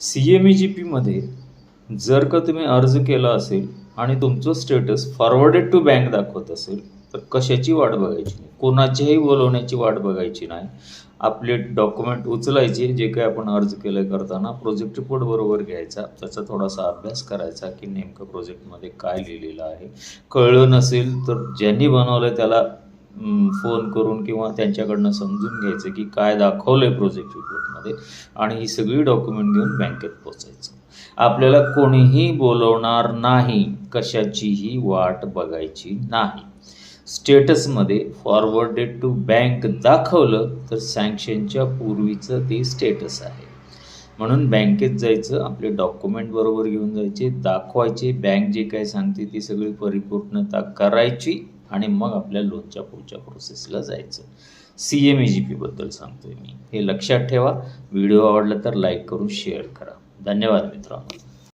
C M E G पीमध्ये जर का तुम्ही अर्ज केला असेल आणि तुमचं स्टेटस फॉरवर्डेड टू बँक दाखवत असेल तर कशाची वाट बघायची नाही? कोणाचीही बोलवण्याची वाट बघायची नाही. आपले डॉक्युमेंट उचलायचे जे काही आपण अर्ज केलं करताना प्रोजेक्ट रिपोर्ट बरोबर घ्यायचा त्याचा थोडासा अभ्यास करायचा की नेमकं प्रोजेक्टमध्ये काय लिहिलेलं आहे. कळलं नसेल तर ज्यांनी बनवलं त्याला फोन करून किंवा त्यांच्याकडनं समजून घ्यायचं की काय दाखवलं आहे प्रोजेक्ट रिपोर्टमध्ये आणि ही सगळी डॉक्युमेंट घेऊन बँकेत पोचायचं आपल्याला कोणीही बोलवणार नाही कशाचीही वाट बघायची नाही. स्टेटसमध्ये फॉरवर्डेड टू बँक दाखवलं तर सँक्शनच्या पूर्वीचं ते स्टेटस आहे. म्हणून बँकेत जायचं आपले डॉक्युमेंट बरोबर घेऊन जायचे दाखवायचे बँक जे काय सांगते ती सगळी परिपूर्णता करायची. आणि मग आपल्या लोनच्या पुढच्या प्रोसेसला जायचं. सी एम ई जी पीबद्दल सांगतोय मी. हे लक्षात ठेवा. व्हिडिओ आवडला तर लाईक करून शेअर करा. धन्यवाद मित्रांनो.